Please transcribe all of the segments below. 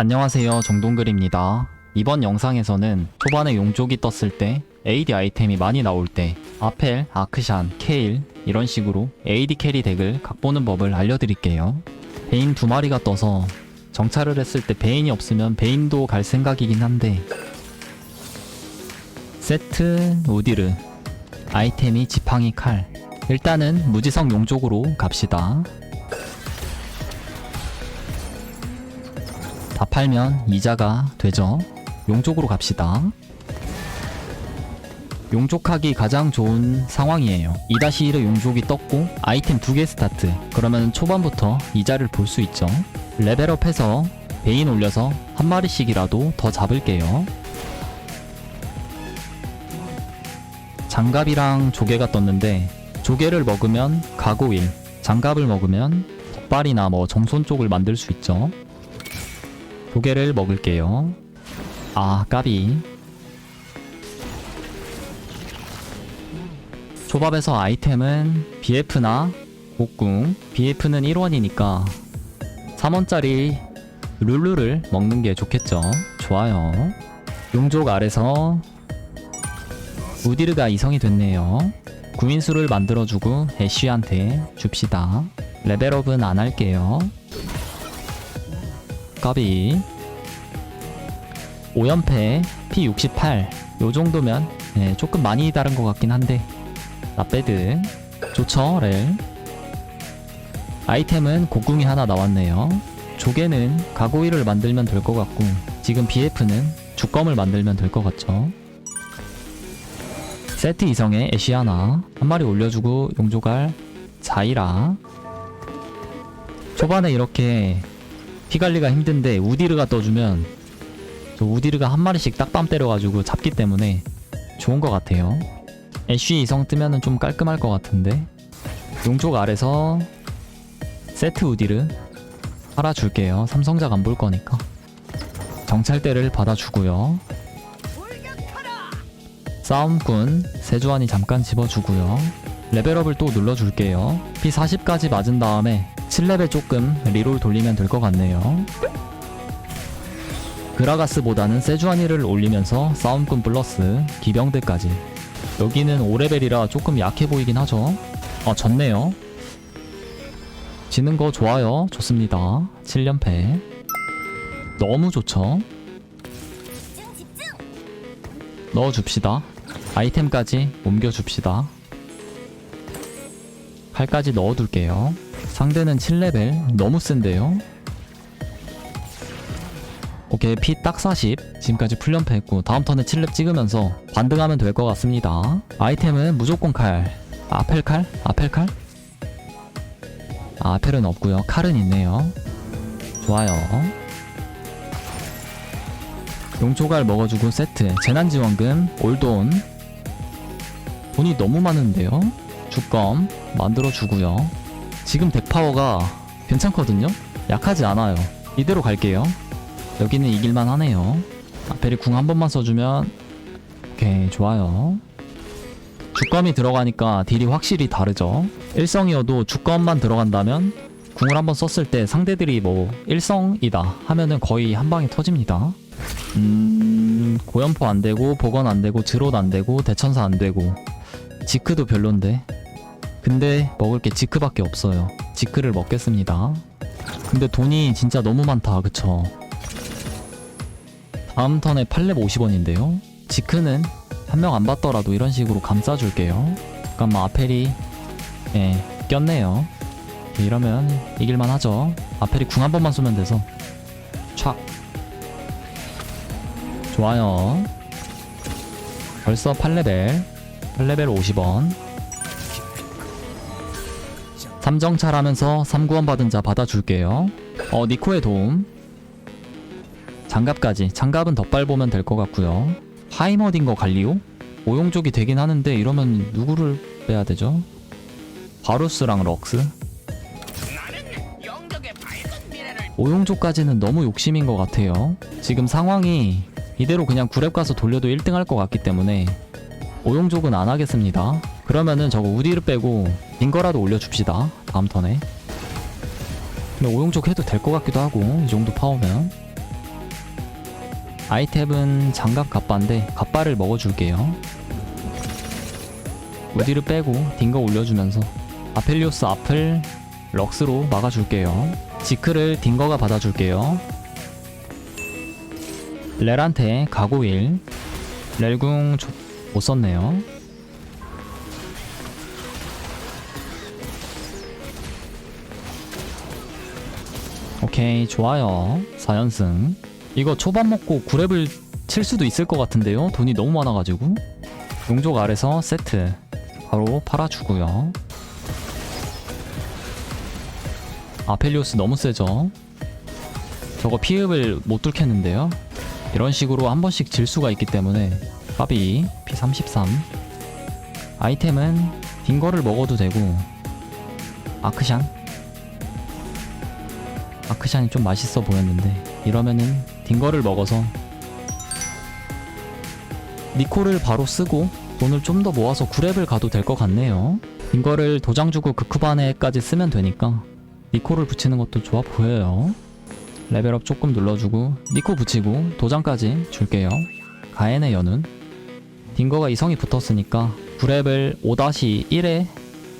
안녕하세요 정동글입니다. 이번 영상에서는 초반에 용족이 떴을 때 AD 아이템이 많이 나올 때 아펠, 아크샨, 케일 이런 식으로 AD 캐리 덱을 각보는 법을 알려드릴게요. 베인 두 마리가 떠서 정찰을 했을 때 베인이 없으면 베인도 갈 생각이긴 한데 세트 우디르 아이템이 지팡이 칼. 일단은 무지성 용족으로 갑시다 팔면 이자가 되죠. 용족으로 갑시다. 용족하기 가장 좋은 상황이에요. 2-1의 용족이 떴고 아이템 두개 스타트. 그러면 초반부터 이자를 볼 수 있죠. 레벨업해서 베인 올려서 한 마리씩이라도 더 잡을게요. 장갑이랑 조개가 떴는데 조개를 먹으면 가고일, 장갑을 먹으면 덧발이나 뭐 정손 쪽을 만들 수 있죠. 조개를 먹을게요. 아, 까비. 초밥에서 아이템은 BF나 복궁. BF는 1원이니까 3원짜리 룰루를 먹는 게 좋겠죠. 좋아요. 용족 아래서 우디르가 이성이 됐네요. 구인수를 만들어주고 애쉬한테 줍시다. 레벨업은 안 할게요. 까비 5연패 P68 요정도면 네, 조금 많이 다른 것 같긴 한데. 나배드. 좋죠 렐 아이템은 곡궁이 하나 나왔네요. 조개는 가고이를 만들면 될 것 같고 지금 BF는 주검을 만들면 될 것 같죠? 세트 이성의 애쉬 하나. 한 마리 올려주고 용조갈 자이라. 초반에 이렇게 피 관리가 힘든데 우디르가 떠주면 저 우디르가 한 마리씩 딱밤 때려가지고 잡기 때문에 좋은 것 같아요. 애쉬 이성 뜨면은 좀 깔끔할 것 같은데 용족 아래서 세트 우디르 팔아줄게요. 삼성작 안 볼 거니까 정찰대를 받아주고요. 싸움꾼 세주안이 잠깐 집어주고요. 레벨업을 또 눌러줄게요. P40까지 맞은 다음에 7레벨 조금 리롤 돌리면 될 것 같네요. 그라가스보다는 세주아니를 올리면서 싸움꾼 플러스 기병대까지. 여기는 5레벨이라 조금 약해 보이긴 하죠. 아, 졌네요. 지는 거 좋아요. 좋습니다. 7연패. 너무 좋죠. 넣어줍시다. 아이템까지 옮겨줍시다. 칼까지 넣어둘게요. 상대는 7레벨. 너무 센데요. 오케이 피 딱 40 지금까지 풀연패 했고 다음 턴에 7렙 찍으면서 반등하면 될 것 같습니다. 아이템은 무조건 칼. 아펠 칼? 아펠 칼? 아, 아펠은 없고요. 칼은 있네요. 좋아요. 용초갈 먹어주고 세트. 재난지원금 올돈 돈이 너무 많은데요? 주검 만들어주고요 지금 덱 파워가 괜찮거든요? 약하지 않아요. 이대로 갈게요. 여기는 이길만 하네요. 아펠이 궁한 번만 써주면 오케이 좋아요. 주검이 들어가니까 딜이 확실히 다르죠. 일성이어도 주검만 들어간다면 궁을 한번 썼을 때 상대들이 뭐 일성이다 하면은 거의 한 방에 터집니다. 음 고연포 안 되고 복원 안 되고 드롯 안 되고 대천사 안 되고 지크도 별론데 근데 먹을 게 지크밖에 없어요. 지크를 먹겠습니다. 근데 돈이 진짜 너무 많다, 그쵸? 다음 턴에 8렙 50원인데요. 지크는 한 명 안 받더라도 이런 식으로 감싸줄게요. 잠깐만, 아펠이, 예, 꼈네요. 예, 이러면 이길만 하죠. 아펠이 궁 한 번만 쏘면 돼서. 촥. 좋아요. 벌써 8레벨. 8레벨 50원. 삼정찰 하면서 3구원 받은 자 받아줄게요. 어, 니코의 도움. 장갑까지. 장갑은 덧발 보면 될 것 같고요. 하이머딩거 갈리오? 오용족이 되긴 하는데 이러면 누구를 빼야 되죠? 바루스랑 럭스? 오용족까지는 너무 욕심인 것 같아요. 지금 상황이 이대로 그냥 구랩 가서 돌려도 1등 할 것 같기 때문에 오용족은 안 하겠습니다. 그러면은 저거 우디를 빼고 빈 거라도 올려줍시다. 다음 턴에. 근데 오용족 해도 될 것 같기도 하고 이 정도 파워면. 아이템은 장갑 갑바인데 갑바를 먹어줄게요. 우디를 빼고 딩거 올려주면서 아펠리오스 앞을 럭스로 막아줄게요. 지크를 딩거가 받아줄게요. 렐한테 가고일. 렐궁 조- 못 썼네요 오케이 좋아요. 4연승. 이거 초반 먹고 9렙을 칠 수도 있을 것 같은데요. 돈이 너무 많아가지고. 용족 아래서 세트. 바로 팔아주고요. 아펠리오스 너무 세죠? 저거 피흡을 못 뚫겠는데요? 이런 식으로 한 번씩 질 수가 있기 때문에. 까비 P33 아이템은 딩거를 먹어도 되고. 아크샨 아크샨이 좀 맛있어 보였는데 이러면은 딩거를 먹어서 니코를 바로 쓰고 돈을 좀 더 모아서 9렙을 가도 될 것 같네요. 딩거를 도장 주고 극후반에까지 쓰면 되니까 니코를 붙이는 것도 좋아 보여요. 레벨업 조금 눌러주고 니코 붙이고 도장까지 줄게요. 가엔의 연운. 딩거가 이성이 붙었으니까 9렙을 5-1에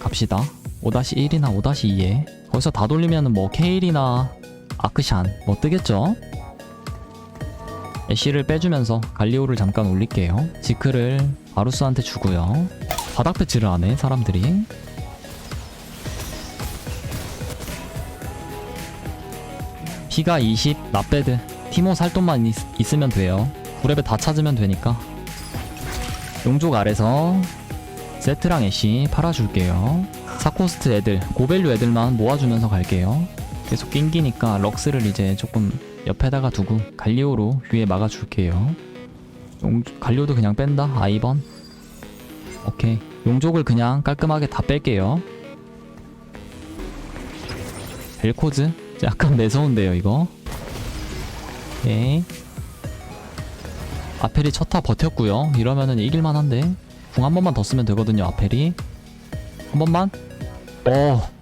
갑시다. 5-1이나 5-2에. 거기서 다 돌리면은 뭐 케일이나 아크샨 뭐 뜨겠죠? 애쉬를 빼주면서 갈리오를 잠깐 올릴게요. 지크를 아루스한테 주고요. 바닥 배치를 하네 사람들이. 피가 20 나배드. 티모 살 돈만 있, 있으면 돼요. 9렙에 다 찾으면 되니까. 용족 아래서 세트랑 애쉬 팔아줄게요. 사코스트 애들 고밸류 애들만 모아주면서 갈게요 계속 낑기니까 럭스를 이제 조금 옆에다가 두고 갈리오로 위에 막아줄게요. 용, 갈리오도 그냥 뺀다? 아이번? 오케이. 용족을 그냥 깔끔하게 다 뺄게요. 벨코즈? 약간 매서운데요 이거? 오케이 아펠이 첫타 버텼고요. 이러면은 이길만한데? 궁 한 번만 더 쓰면 되거든요 아펠이. 한 번만? 어.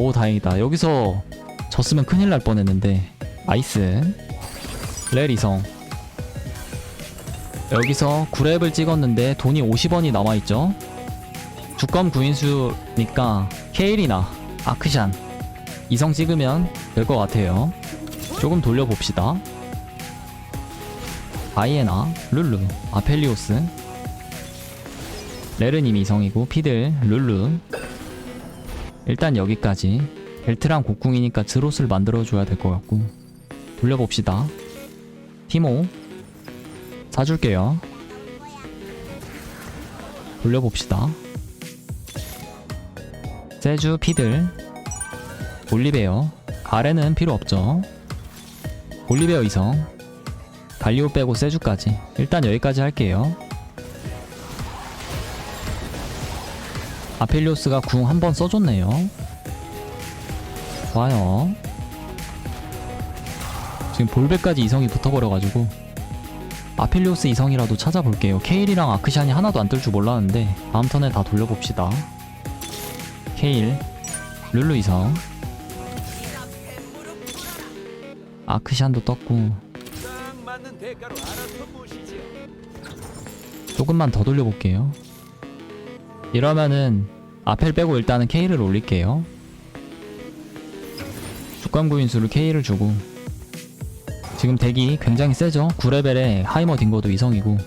오 다행이다. 여기서 졌으면 큰일 날 뻔했는데. 나이스. 레리성. 여기서 9렙을 찍었는데 돈이 50원이 남아있죠? 주검 구인수니까 케일이나 아크샨 이성 찍으면 될 것 같아요. 조금 돌려봅시다. 아이에나 룰루 아펠리오스. 레르님 이성이고 피들 룰루 일단 여기까지. 벨트랑 곡궁이니까 드롯을 만들어줘야 될 것 같고. 돌려봅시다. 티모 사줄게요. 돌려봅시다. 세주 피들. 올리베어. 가레는 필요 없죠. 올리베어 이성. 갈리오 빼고 세주까지. 일단 여기까지 할게요 아펠리오스가 궁 한 번 써줬네요. 좋아요. 지금 볼베까지 이성이 붙어버려가지고 아펠리오스 이성이라도 찾아볼게요. 케일이랑 아크샨이 하나도 안 뜰 줄 몰랐는데 다음 턴에 다 돌려봅시다. 케일, 룰루 이성, 아크샨도 떴고. 조금만 더 돌려볼게요. 이러면은 아펠 빼고 일단은 K를 올릴게요. 주관구인수를 K를 주고 지금 덱이 굉장히 세죠? 9레벨에 하이머 딩거도 이성이고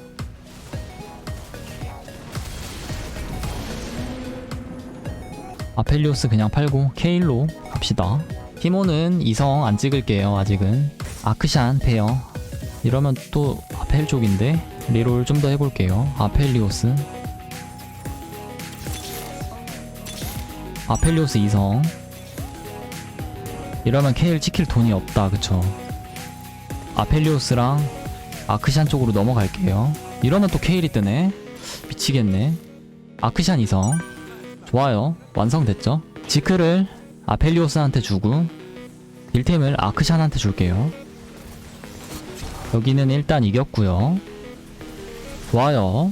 아펠리오스 그냥 팔고 K로 갑시다. 티모는 이성 안 찍을게요 아직은 아크샨 페어 이러면 또 아펠 쪽인데 리롤 좀 더 해볼게요 아펠리오스 아펠리오스 이성. 이러면 케일 찍힐 돈이 없다 그쵸? 아펠리오스랑 아크샨 쪽으로 넘어갈게요. 이러면 또 케일이 뜨네. 미치겠네. 아크샨 이성. 좋아요. 완성됐죠? 지크를 아펠리오스한테 주고 딜템을 아크샨한테 줄게요. 여기는 일단 이겼고요. 좋아요.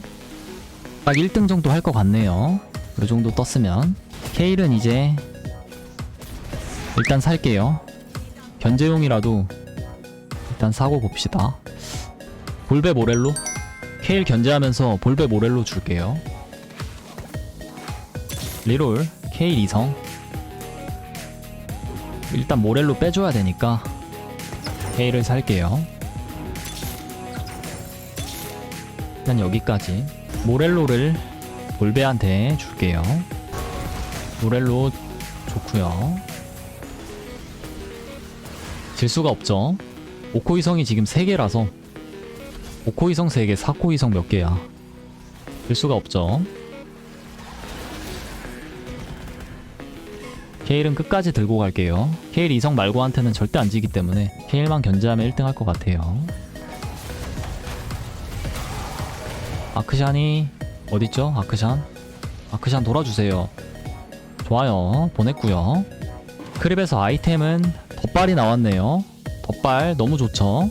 딱 1등 정도 할 것 같네요. 이 정도 떴으면 케일은 이제 일단 살게요. 견제용이라도 일단 사고 봅시다. 볼베 모렐로? 케일 견제하면서 볼베 모렐로 줄게요. 리롤 케일 이성. 일단 모렐로 빼줘야 되니까 케일을 살게요. 일단 여기까지. 모렐로를 볼베한테 줄게요 모렐로 좋고요. 질 수가 없죠. 오코이성이 지금 3개라서 오코이성 3개, 사코이성 몇 개야? 질 수가 없죠. 케일은 끝까지 들고 갈게요. 케일 이성 말고한테는 절대 안 지기 때문에 케일만 견제하면 1등 할 것 같아요. 아크샨이 어딨죠? 아크샨? 아크샨 돌아주세요 좋아요 보냈고요. 크립에서 아이템은 덧발이 나왔네요. 덧발 너무 좋죠?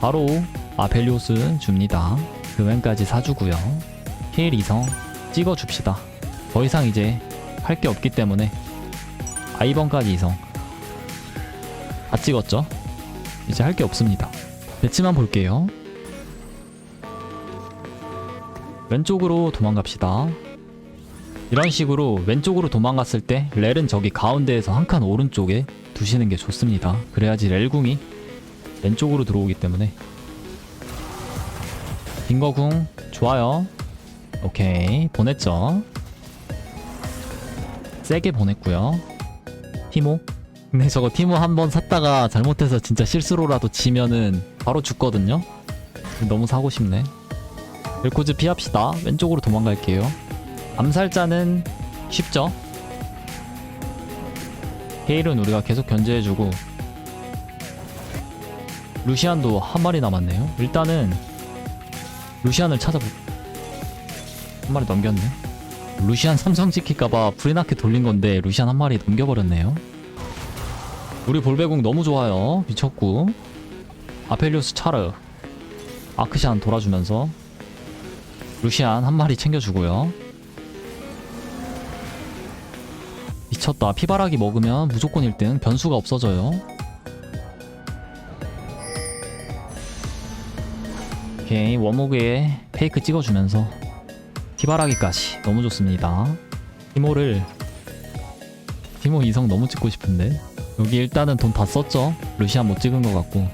바로 아펠리오스 줍니다. 그웬까지 사주고요. 케일 이성 찍어줍시다. 더 이상 이제 할 게 없기 때문에. 아이번까지 이성 다 찍었죠? 이제 할 게 없습니다. 배치만 볼게요. 왼쪽으로 도망갑시다 이런 식으로 왼쪽으로 도망갔을 때 렐은 저기 가운데에서 한 칸 오른쪽에 두시는 게 좋습니다. 그래야지 렐궁이 왼쪽으로 들어오기 때문에 빙거궁 좋아요. 오케이 보냈죠. 세게 보냈고요. 티모 근데 저거 티모 한 번 샀다가 잘못해서 진짜 실수로라도 지면은 바로 죽거든요. 너무 사고 싶네. 벨코즈 피합시다. 왼쪽으로 도망갈게요. 암살자는 쉽죠? 헤일은 우리가 계속 견제해주고 루시안도 한 마리 남았네요. 일단은 루시안을 찾아보. 한 마리 넘겼네. 루시안 삼성 지킬까봐 프리나케 돌린 건데 루시안 한 마리 넘겨버렸네요. 우리 볼베궁 너무 좋아요. 미쳤고 아펠리오스 차르 아크샨 돌아주면서 루시안 한 마리 챙겨주고요. 미쳤다. 피바라기 먹으면 무조건 1등. 변수가 없어져요. 오케이. 워목에 페이크 찍어주면서 피바라기까지. 너무 좋습니다. 티모를 티모 이성 너무 찍고 싶은데 여기 일단은 돈 다 썼죠. 루시안 못 찍은 것 같고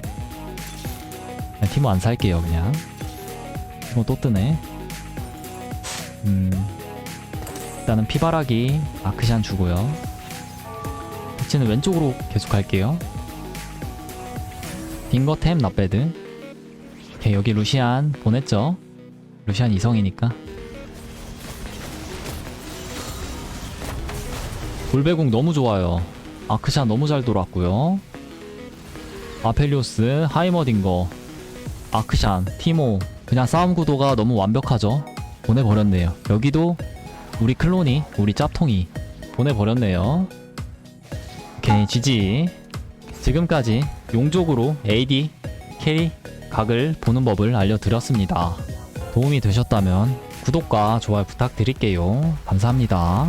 그냥 티모 안 살게요 그냥 티모 또 뜨네 음 일단은 피바라기 아크샨 주고요. 배치는 왼쪽으로 계속 갈게요. 빙거템 나배드. 여기 루시안 보냈죠? 루시안 이성이니까. 볼배궁 너무 좋아요. 아크샨 너무 잘 돌았고요. 아펠리오스 하이머딩거. 아크샨 티모. 그냥 싸움 구도가 너무 완벽하죠? 보내버렸네요. 여기도 우리 클론이 우리 짭통이 보내버렸네요. 오케이 GG 지금까지 용족으로 AD 캐리 각을 보는 법을 알려드렸습니다. 도움이 되셨다면 구독과 좋아요 부탁드릴게요. 감사합니다